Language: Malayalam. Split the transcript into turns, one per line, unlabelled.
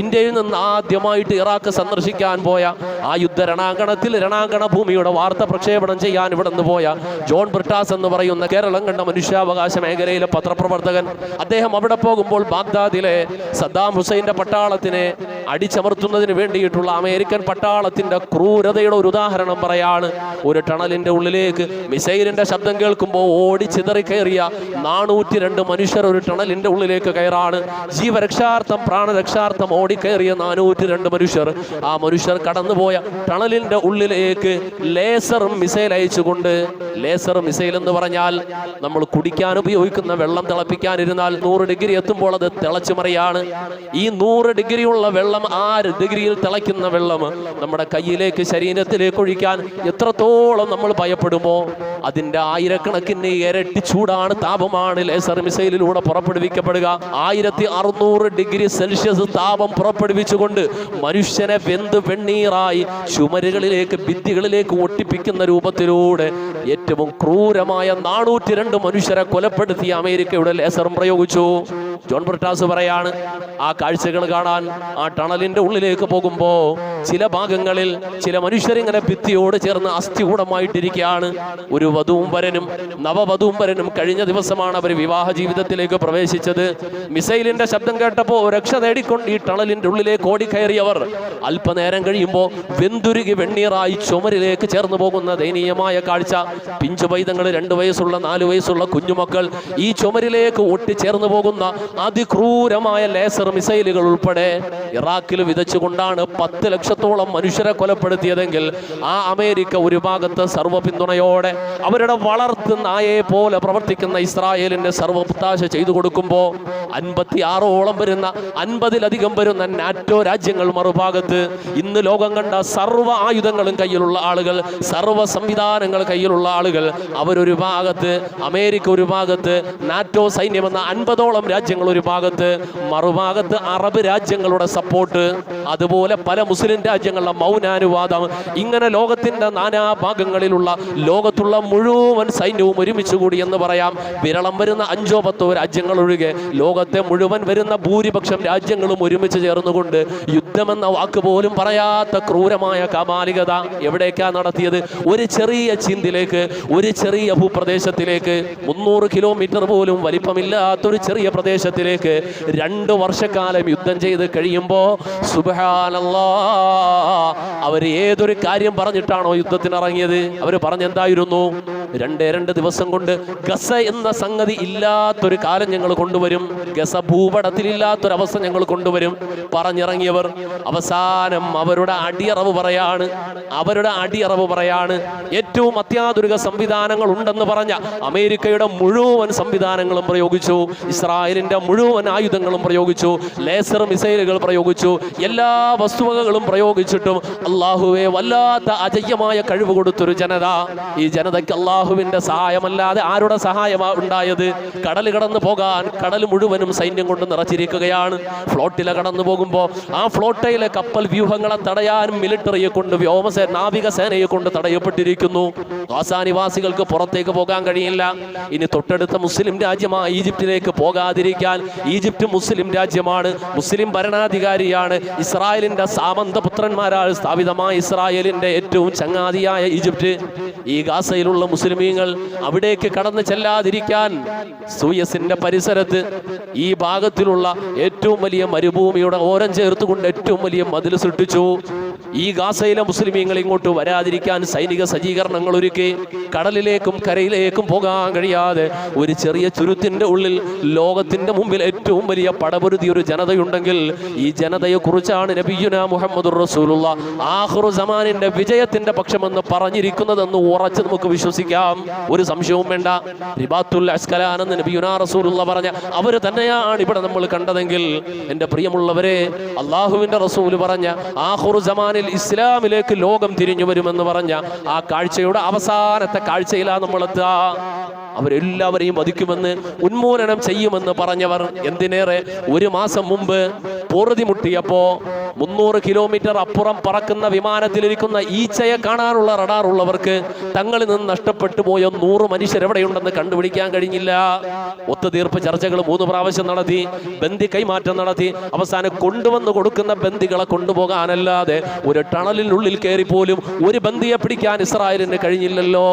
ഇന്ത്യയിൽ നിന്ന് ആദ്യമായിട്ട് ഇറാഖ് സന്ദർശിക്കാൻ പോയ ആ യുദ്ധ രണാങ്കണത്തിൽ രണാങ്കണ ഭൂമിയുടെ വാർത്ത പ്രക്ഷേപണം ചെയ്യാൻ ഇവിടെ നിന്ന് പോയ ജോൺ ബ്രിട്ടാസ് എന്ന് പറയുന്ന കേരളം കണ്ട മനുഷ്യാവകാശ മേഖലയിലെ പത്രപ്രവർത്തകൻ. അദ്ദേഹം അവിടെ പോകുമ്പോൾ ബാഗ്ദാദിലെ സദ്ദാം ഹുസൈന്റെ പട്ടാളത്തിനെ അടിച്ചമർത്തുന്നതിന് വേണ്ടിയിട്ടുള്ള അമേരിക്കൻ പട്ടാളത്തിന്റെ ക്രൂരതയുടെ ഒരു ഉദാഹരണം പറയാണ്. ഒരു ടണലിന്റെ ഉള്ളിലേക്ക് മിസൈലിന്റെ ശബ്ദം കേൾക്കുമ്പോൾ ഓടി ചിതറി കയറിയ നാനൂറ്റി രണ്ട് മനുഷ്യർ ഒരു ടണലിന്റെ ഉള്ളിലേക്ക് കയറാണ്. ജീവരക്ഷാർത്ഥം പ്രാണരക്ഷാർത്ഥം ഓടിക്കയറിയ നാനൂറ്റി രണ്ട് മനുഷ്യർ. ആ മനുഷ്യർ കടന്നുപോയ ടണലിന്റെ ഉള്ളിലേക്ക് ലേസർ മിസൈൽ അയച്ചുകൊണ്ട് ലേസർ മിസൈൽ എന്ന് പറഞ്ഞാൽ നമ്മൾ കുടിക്കാൻ ഉപയോഗിക്കുന്ന വെള്ളം തിളപ്പിക്കാനിരുന്നാൽ നൂറ് ഡിഗ്രി എത്തുമ്പോൾ അത് തിളച്ചു മറിയാണ്. ഈ നൂറ് ഡിഗ്രിയുള്ള വെള്ളം ആറ് ഡിഗ്രിയിൽ തിളയ്ക്കുന്ന വെള്ളം? നമ്മുടെ കയ്യിലേക്ക് ശരീരത്തിലേക്ക് ഒഴിക്കാൻ എത്രത്തോളം നമ്മൾ ഭയപ്പെടുമോ? അതിന്റെ ആയിരക്കണക്കിന് ഇരട്ടി ചൂടാണ് താപമാണ് ലേസർ മിസൈലിലൂടെ പുറപ്പെടുവിക്കപ്പെടുക. ആയിരത്തി അറുന്നൂറ് ഡിഗ്രി സെൽഷ്യസ് താപം പുറപ്പെടുവിച്ചുകൊണ്ട് മനുഷ്യനെ വെന്ത് വെണ്ണീറായി ചുമരുകളിലേക്ക് ഭിത്തികളിലേക്ക് ഒട്ടിപ്പിക്കുന്ന രൂപത്തിലൂടെ ഏറ്റവും ക്രൂരമായ നാനൂറ്റി രണ്ട് മനുഷ്യരെ കൊലപ്പെടുത്തി അമേരിക്കയുടെ ലേസറും പ്രയോഗിച്ചു. ജോൺ ബ്രിട്ടാസ് പറയാണ് ആ കാഴ്ചകൾ കാണാൻ ആ ടണലിന്റെ ഉള്ളിലേക്ക് പോകുമ്പോ ചില ഭാഗങ്ങളിൽ ചില മനുഷ്യരിങ്ങനെ ഭിത്തിയോട് ചേർന്ന് അസ്ഥികൂടമായിട്ടിരിക്കുകയാണ്. ഒരു വധുവും വരനും നവവധുവും കഴിഞ്ഞ ദിവസമാണ് അവർ വിവാഹ ജീവിതത്തിലേക്ക് പ്രവേശിച്ചത്. മിസൈലിന്റെ ശബ്ദം കേട്ടപ്പോൾ രക്ഷ നേടിക്കൊണ്ട് ഈ ടണലിന്റെ ഉള്ളിലേക്ക് ഓടിക്കയറിയവർ അല്പനേരം കഴിയുമ്പോൾ വെന്തുരുകി വെണ്ണീറായി ചുമരിലേക്ക് ചേർന്നു പോകുന്ന ദയനീയമായ കാഴ്ച. പിഞ്ചു പൈതങ്ങൾ രണ്ട് വയസ്സുള്ള നാല് വയസ്സുള്ള കുഞ്ഞുമക്കൾ ഈ ചുമരിലേക്ക് ഒട്ടിച്ചേർന്നു പോകുന്ന അതിക്രൂരമായ ലേസർ മിസൈലുകൾ ഉൾപ്പെടെ ഇറാഖിൽ വിതച്ചുകൊണ്ടാണ് പത്ത് ലക്ഷത്തോളം മനുഷ്യരെ കൊലപ്പെടുത്തിയതെങ്കിൽ ആ അമേരിക്ക ഒരു ഭാഗത്ത് സർവ പിന്തുണയോടെ അവരുടെ വളർത്ത് നായയെ പോലെ പ്രവർത്തിക്കുന്ന ഇസ്രായേലിന്റെ സർവത്താശ ചെയ്തു കൊടുക്കുമ്പോൾ അൻപത്തി ആറോളം വരുന്ന അൻപതിലധികം വരുന്ന നാറ്റോ രാജ്യങ്ങൾ മറുഭാഗത്ത് ഇന്ന് ലോകം കണ്ട സർവ ആയുധങ്ങളും കയ്യിലുള്ള ആളുകൾ സർവ സംവിധാനങ്ങൾ കയ്യിലുള്ള ആളുകൾ അവരൊരു ഭാഗത്ത് അമേരിക്ക ഒരു ഭാഗത്ത് നാറ്റോ സൈന്യമെന്ന അൻപതോളം രാജ്യങ്ങൾ ഒരു ഭാഗത്ത് മറുഭാഗത്ത് അറബ് രാജ്യങ്ങളുടെ സപ്പോർട്ട് അതുപോലെ പല മുസ്ലിം രാജ്യങ്ങളുടെ മൗനാനുവാദം. ഇങ്ങനെ ലോകത്തിന്റെ നാനാ ഭാഗങ്ങളിലുള്ള ലോകത്തുള്ള മുഴുവൻ സൈന്യവും ഒരുമിച്ച് കൂടി എന്ന് പറയാം. വിരളം വരുന്ന അഞ്ചോ പത്തോ രാജ്യങ്ങൾ ഒഴികെ ലോകത്തെ മുഴുവൻ വരുന്ന ഭൂരിപക്ഷം രാജ്യങ്ങളും ഒരുമിച്ച് ചേർന്നുകൊണ്ട് യുദ്ധമെന്ന വാക്ക് പോലും പറയാത്ത ക്രൂരമായ കാമാലികത എവിടേക്കാ നടത്തിയത്? ഒരു ചെറിയ ചിന്തിലേക്ക് ഒരു ചെറിയ ഭൂപ്രദേശത്തിലേക്ക് മുന്നൂറ് കിലോമീറ്റർ പോലും വലിപ്പമില്ലാത്തൊരു ചെറിയ പ്രദേശത്തിലേക്ക് രണ്ട് വർഷക്കാലം യുദ്ധം ചെയ്ത് കഴിയുമ്പോൾ സുബഹാനല്ലാ അവർ ഏതൊരു കാര്യം പറഞ്ഞിട്ടാണോ യുദ്ധത്തിന് ഇറങ്ങിയത് അവർ പറഞ്ഞെന്തായിരുന്നു? രണ്ടേ രണ്ട് ദിവസം കൊണ്ട് ഗസ എന്ന സംഗതി ഇല്ലാത്തൊരു കാലം ഞങ്ങൾ കൊണ്ടുവരും. ഗസ ഭൂപടത്തിലില്ലാത്തൊരവസ്ഥ ഞങ്ങൾ കൊണ്ടുവരും. പറഞ്ഞിറങ്ങിയവർ അവസാനം അവരുടെ അടിയറവ് പറയാണ്. അവരുടെ അടിയറവ് പറയാണ്. ഏറ്റവും അത്യാധുനിക സംവിധാനങ്ങൾ ഉണ്ടെന്ന് പറഞ്ഞ അമേരിക്കയുടെ മുഴുവൻ സംവിധാനങ്ങളും പ്രയോഗിച്ചു. ഇസ്രായേലിന്റെ മുഴുവൻ ആയുധങ്ങളും പ്രയോഗിച്ചു. ലേസർ മിസൈലുകൾ പ്രയോഗിച്ചു. എല്ലാ വസ്തുവകകളും പ്രയോഗിച്ചിട്ടും അള്ളാഹുവെ വല്ലാത്ത അജയ്യമായ കഴിവ് കൊടുത്തൊരു ജനത. ഈ ജനതയ്ക്ക് അള്ളാഹുവിന്റെ സഹായമല്ലാതെ ആരുടെ സഹായമാ ഉണ്ടായത്? കടൽ കടന്നു പോകാൻ കടൽ മുഴുവനും സൈന്യം കൊണ്ട് നിറച്ചിരിക്കുകയാണ്. ഫ്ലോട്ടില കടന്നു പോകുമ്പോൾ ആ ഫ്ലോട്ടയിലെ കപ്പൽ വ്യൂഹങ്ങളെ തടയാൻ മിലിറ്ററിയെ കൊണ്ട് വ്യോമസേ നാവികസേനയെ കൊണ്ട് തടയപ്പെട്ടിരിക്കുന്നു. ഗാസാനിവാസികൾക്ക് പുറത്തേക്ക് പോകാൻ കഴിയില്ല. ഇനി തൊട്ടടുത്ത മുസ്ലിം രാജ്യമായ ഈജിപ്തിലേക്ക് പോകാതിരിക്കാൻ ഈജിപ്ത് മുസ്ലിം രാജ്യമാണ്. മുസ്ലിം ഭരണാധികാരിയാണ്. ഇസ്രായേലിന്റെ സാമന്ത പുത്രന്മാരാണ് സ്ഥാപിതമായ ഇസ്രായേലിന്റെ ഏറ്റവും ചങ്ങാതിയായ ഈജിപ്ത്. ഈ ഗാസയിലുള്ള മുസ്ലിമീങ്ങൾ അവിടേക്ക് കടന്നു ചെല്ലാതിരിക്കാൻ സൂയസിന്റെ പരിസരത്ത് ഈ ഭാഗത്തിലുള്ള ഏറ്റവും വലിയ മരുഭൂമിയുടെ ഓരം ചേർത്തുകൊണ്ട് ഏറ്റവും വലിയ മതിൽ സൃഷ്ടിച്ചു. ഈ ഗാസയിലെ മുസ്ലിമീങ്ങൾ ഇങ്ങോട്ട് വരാതിരിക്കാൻ സൈനിക സജ്ജീകരണങ്ങൾ ഒരുക്കി കടലിലേക്കും കരയിലേക്കും പോകാൻ കഴിയാതെ ഒരു ചെറിയ ചുരുത്തിന്റെ ഉള്ളിൽ ലോകത്തിന്റെ മുമ്പിൽ ഏറ്റവും വലിയ പടപൊരുതി ഒരു ജനതയുണ്ടെങ്കിൽ ഈ ജനതയെക്കുറിച്ചാണ് നബിയുന മുഹമ്മദ് റസൂലുള്ള ആഹ്റു സമാനിന്റെ വിജയത്തിന്റെ പക്ഷമെന്ന് പറഞ്ഞിരിക്കുന്നതെന്ന് ഉറച്ച് നമുക്ക് വിശ്വസിക്കാം. ഒരു സംശയവും വേണ്ട. റിബാത്തുൽ അസ്കലാനെന്ന് നബിയുന റസൂലുള്ള പറഞ്ഞ അവർ തന്നെയാണ് ഇവിടെ നമ്മൾ കണ്ടതെങ്കിൽ എന്റെ പ്രിയമുള്ളവരെ അള്ളാഹുവിന്റെ റസൂൽ പറഞ്ഞ ആഹുറു സമാനിൽ ഇസ്ലാമിലേക്ക് ലോകം തിരിഞ്ഞു വരുമെന്ന് പറഞ്ഞ ആ കാഴ്ചയുടെ അവസാനത്തെ കാഴ്ചയിലാണ് നമ്മൾ എത്തുക അവരെല്ലാവരെയും വധിക്കുമെന്ന് ഉന്മൂലനം ചെയ്യുമെന്ന് പറഞ്ഞവർ എന്തിനേറെ? ഒരു മാസം മുമ്പ് പൊറുതി മുട്ടിയപ്പോ മുന്നൂറ് കിലോമീറ്റർ അപ്പുറം പറക്കുന്ന വിമാനത്തിലിരിക്കുന്ന ഈച്ചയെ കാണാനുള്ള റഡാർ ഉള്ളവർക്ക് തങ്ങളിൽ നിന്ന് നഷ്ടപ്പെട്ടു പോയ നൂറ് മനുഷ്യരെവിടെയുണ്ടെന്ന് കണ്ടുപിടിക്കാൻ കഴിഞ്ഞില്ല. ഒത്തുതീർപ്പ് ചർച്ചകൾ മൂന്ന് പ്രാവശ്യം നടത്തി ബന്ദി കൈമാറ്റം നടത്തി. അവസാനം കൊണ്ടുവന്ന് കൊടുക്കുന്ന ബന്ദികളെ കൊണ്ടുപോകാനല്ലാതെ ഒരു ടണലിനുള്ളിൽ കയറി പോലും ഒരു ബന്ദിയെ പിടിക്കാൻ ഇസ്രായേലിന് കഴിഞ്ഞില്ലല്ലോ.